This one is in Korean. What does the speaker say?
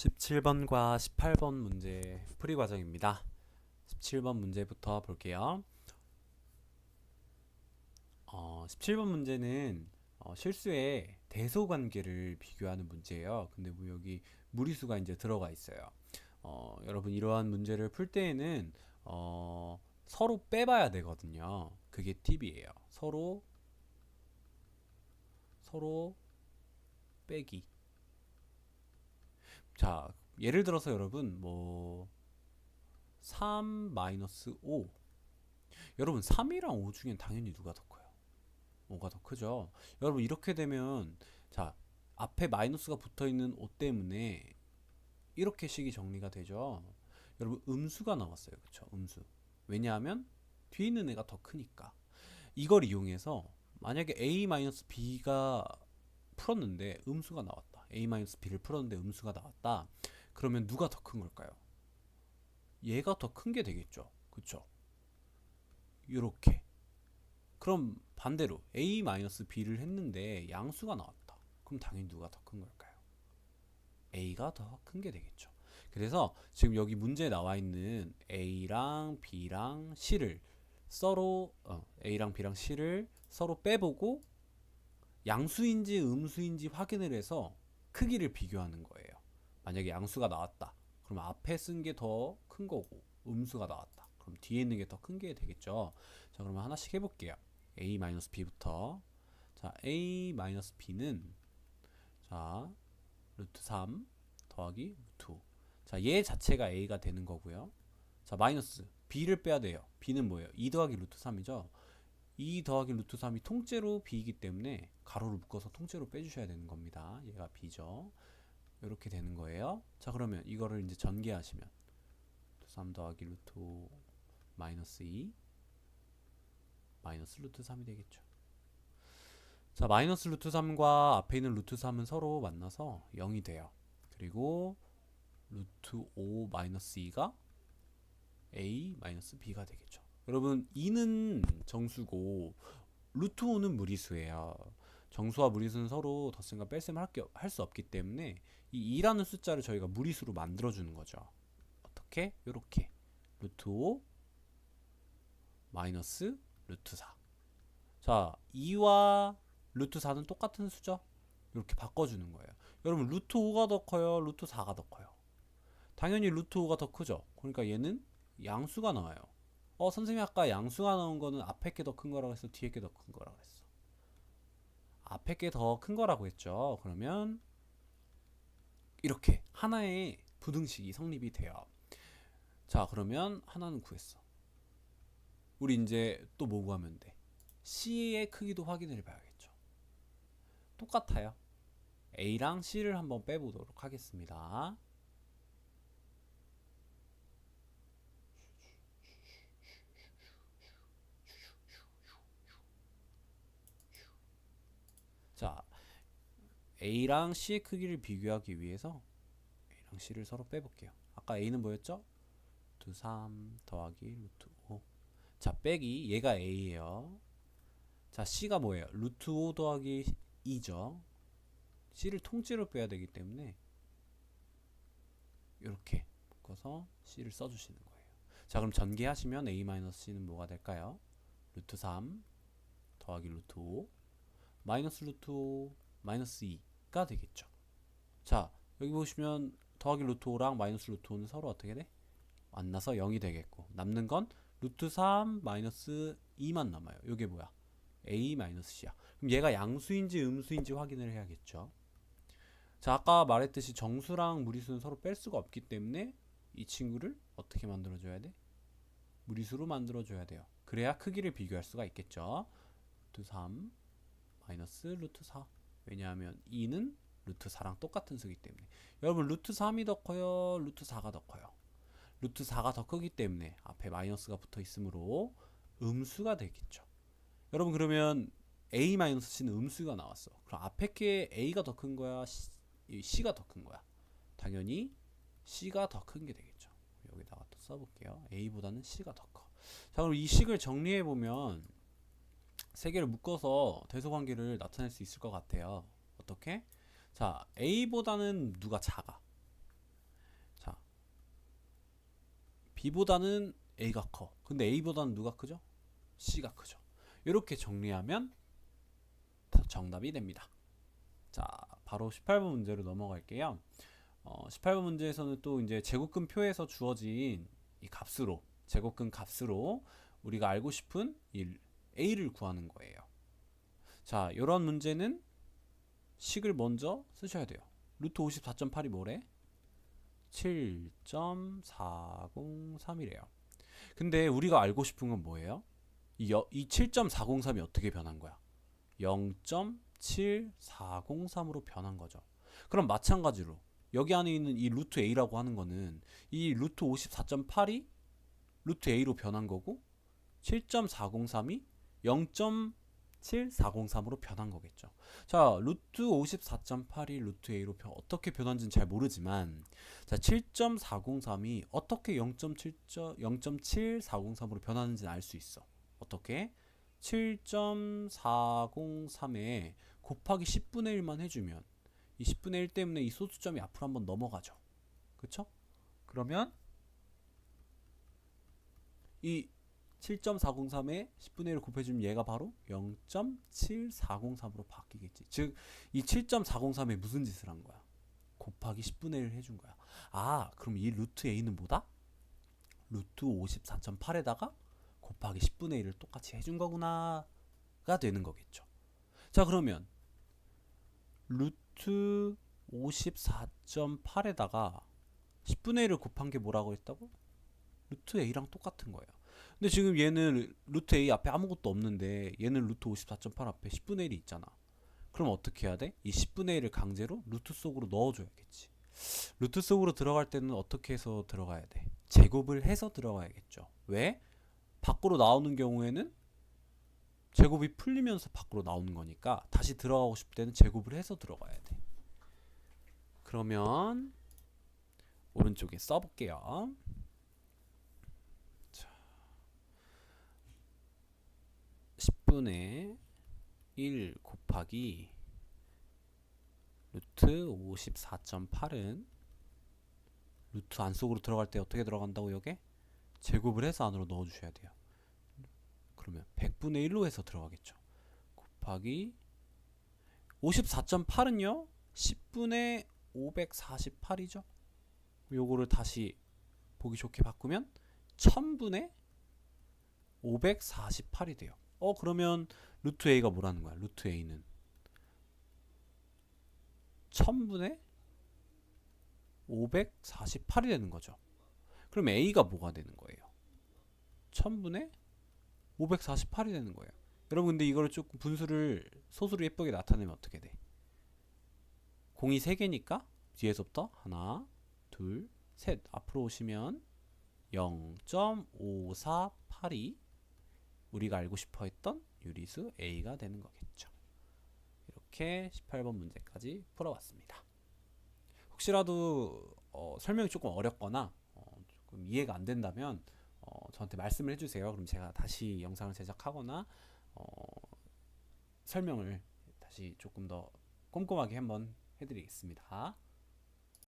17번과 18번 문제 풀이 과정입니다. 17번 문제부터 볼게요. 어, 17번 문제는 어, 실수의 대소 관계를 비교하는 문제예요. 근데 뭐 여기 무리수가 이제 들어가 있어요. 어, 여러분 이러한 문제를 풀 때에는 어, 서로 빼봐야 되거든요. 그게 팁이에요. 서로 서로 빼기. 자, 예를 들어서 여러분 뭐 3 마이너스 5 여러분 3이랑 5 중엔 당연히 누가 더 커요? 5가 더 크죠. 여러분 이렇게 되면 자 앞에 마이너스가 붙어 있는 5 때문에 이렇게 식이 정리가 되죠. 여러분 음수가 나왔어요. 그쵸? 음수. 왜냐하면 뒤에 있는 애가 더 크니까. 이걸 이용해서 만약에 a 마이너스 b가 풀었는데 음수가 나왔다. A 마이너스 b를 풀었는데 음수가 나왔다. 그러면 누가 더 큰 걸까요? 얘가 더 큰 게 되겠죠. 그쵸? 요렇게. 그럼 반대로 a 마이너스 b를 했는데 양수가 나왔다. 그럼 당연히 누가 더 큰 걸까요? a가 더 큰 게 되겠죠. 그래서 지금 여기 문제에 나와 있는 a랑 b랑 c를 서로 어, a랑 b랑 c를 서로 빼보고 양수인지 음수인지 확인을 해서 크기를 비교하는 거예요. 만약에 양수가 나왔다. 그럼 앞에 쓴 게 더 큰 거고 음수가 나왔다. 그럼 뒤에 있는 게 더 큰 게 되겠죠. 자, 그러면 하나씩 해볼게요. a-b부터 자, a-b는 자, 루트 3 더하기 루트 5. 자, 얘 자체가 a가 되는 거고요. 자, 마이너스 b를 빼야 돼요. b는 뭐예요? 2 더하기 루트 3이죠. 2 더하기 루트 3이 통째로 b이기 때문에 가로를 묶어서 통째로 빼주셔야 되는 겁니다. 얘가 b죠. 이렇게 되는 거예요. 자 그러면 이거를 이제 전개하시면 3 더하기 루트 5 마이너스 2 마이너스 루트 3이 되겠죠. 자 마이너스 루트 3과 앞에 있는 루트 3은 서로 만나서 0이 돼요. 그리고 루트 5 마이너스 2가 a 마이너스 b가 되겠죠. 여러분 2는 정수고 루트 5는 무리수예요. 정수와 무리수는 서로 덧셈과 뺄셈을 할 수 없기 때문에 이 2라는 숫자를 저희가 무리수로 만들어 주는 거죠. 어떻게? 요렇게 루트 5 마이너스 루트 4. 자, 2와 루트 4는 똑같은 수죠? 이렇게 바꿔주는 거예요. 여러분 루트 5가 더 커요? 루트 4가 더 커요? 당연히 루트 5가 더 크죠. 그러니까 얘는 양수가 나와요. 어, 선생님 아까 양수가 나온 거는 앞에 게 더 큰 거라고 했어? 뒤에 게 더 큰 거라고 했어? 앞에 게 더 큰 거라고 했죠. 그러면 이렇게 하나의 부등식이 성립이 돼요. 자, 그러면 하나는 구했어. 우리 이제 또 뭐 구하면 돼? C의 크기도 확인을 봐야겠죠. 똑같아요. A랑 C를 한번 빼보도록 하겠습니다. 자, A랑 C의 크기를 비교하기 위해서 A랑 C를 서로 빼볼게요. 아까 A는 뭐였죠? 루트 3 더하기 루트 5. 자, 빼기 얘가 A예요. 자, C가 뭐예요? 루트 5 더하기 2죠. C를 통째로 빼야 되기 때문에 이렇게 묶어서 C를 써주시는 거예요. 자, 그럼 전개하시면 A-C는 뭐가 될까요? 루트 3 더하기 루트 5 마이너스 루트 5 마이너스 2 가 되겠죠. 자, 여기 보시면 더하기 루트 5랑 마이너스 루트 5는 서로 어떻게 돼? 만나서 0이 되겠고 남는 건 루트 3 마이너스 2만 남아요. 이게 뭐야? a 마이너스 c야. 그럼 얘가 양수인지 음수인지 확인을 해야겠죠. 자, 아까 말했듯이 정수랑 무리수는 서로 뺄 수가 없기 때문에 이 친구를 어떻게 만들어줘야 돼? 무리수로 만들어줘야 돼요. 그래야 크기를 비교할 수가 있겠죠. 루트 3 마이너스 루트 4 왜냐하면 2는 루트 4랑 똑같은 수기 때문에. 여러분 루트 3이 더 커요? 루트 4가 더 커요? 루트 4가 더 크기 때문에 앞에 마이너스가 붙어 있으므로 음수가 되겠죠. 여러분 그러면 a 마이너스 c는 음수가 나왔어. 그럼 앞에 게 a가 더 큰 거야? C, 가 더 큰 거야? 당연히 c가 더 큰 게 되겠죠. 여기다가 또 써볼게요. A보다는 c가 더커자 그럼 이 식을 정리해 보면 세 개를 묶어서 대소관계를 나타낼 수 있을 것 같아요. 어떻게? 자, A보다는 누가 작아? B보다는 A가 커. 근데 A보다는 누가 크죠? C가 크죠. 이렇게 정리하면 다 정답이 됩니다. 자, 바로 18번 문제로 넘어갈게요. 어, 18번 문제에서는 또 이제 제곱근 표에서 주어진 이 값으로 제곱근 값으로 우리가 알고 싶은 이 A를 구하는 거예요. 자, 이런 문제는 식을 먼저 쓰셔야 돼요. 루트 54.8이 뭐래? 7.403이래요. 근데 우리가 알고 싶은 건 뭐예요? 이, 여- 이 7.403이 어떻게 변한 거야? 0.7403으로 변한 거죠. 그럼 마찬가지로 여기 안에 있는 이 루트 a라고 하는 거는 이 루트 54.8이 루트 a로 변한 거고 7.403이 0.7403으로 변한 거겠죠. 자, 루트 54.8이 루트 a로 변, 어떻게 변한지는 잘 모르지만 자, 7.403이 어떻게 0.7 0.7403으로 변하는지는 알 수 있어. 어떻게? 7.403에 곱하기 10분의 1만 해주면 이 10분의 1 때문에 이 소수점이 앞으로 한번 넘어가죠. 그쵸? 그러면 이 7.403에 10분의 1을 곱해주면 얘가 바로 0.7403으로 바뀌겠지. 즉, 이 7.403에 무슨 짓을 한 거야? 곱하기 10분의 1을 해준 거야. 아, 그럼 이 루트 a는 뭐다? 루트 54.8에다가 곱하기 10분의 1을 똑같이 해준 거구나 가 되는 거겠죠. 자 그러면 루트 54.8에다가 10분의 1을 곱한 게 뭐라고 했다고? 루트 a랑 똑같은 거예요. 근데 지금 얘는 루트 a 앞에 아무것도 없는데 얘는 루트 54.8 앞에 10분의 1이 있잖아. 그럼 어떻게 해야 돼? 이 10분의 1을 강제로 루트 속으로 넣어줘야겠지. 루트 속으로 들어갈 때는 어떻게 해서 들어가야 돼? 제곱을 해서 들어가야겠죠. 왜? 밖으로 나오는 경우에는 제곱이 풀리면서 밖으로 나오는 거니까 다시 들어가고 싶을 때는 제곱을 해서 들어가야 돼. 그러면 오른쪽에 써볼게요. 자, 10분의 1 곱하기 루트 54.8은 루트 안속으로 들어갈 때 어떻게 들어간다고 여기? 제곱을 해서 안으로 넣어주셔야 돼요. 그러면 100분의 1로 해서 들어가겠죠. 곱하기 54.8은요. 10분의 548이죠. 요거를 다시 보기 좋게 바꾸면 1000분의 548이 돼요. 어 그러면 루트 a가 뭐라는 거야? 루트 a는 1000분의 548이 되는 거죠. 그럼 a가 뭐가 되는 거예요? 1000분의 548이 되는 거예요. 여러분 근데 이거를 조금 분수를 소수로 예쁘게 나타내면 어떻게 돼? 공이 3개니까 뒤에서부터 하나, 둘, 셋 앞으로 오시면 0.5482 우리가 알고 싶어 했던 유리수 A가 되는 거겠죠. 이렇게 18번 문제까지 풀어봤습니다. 혹시라도 어, 설명이 조금 어렵거나 어, 조금 이해가 안 된다면 어, 저한테 말씀을 해주세요. 그럼 제가 다시 영상을 제작하거나 어, 설명을 다시 조금 더 꼼꼼하게 한번 해드리겠습니다.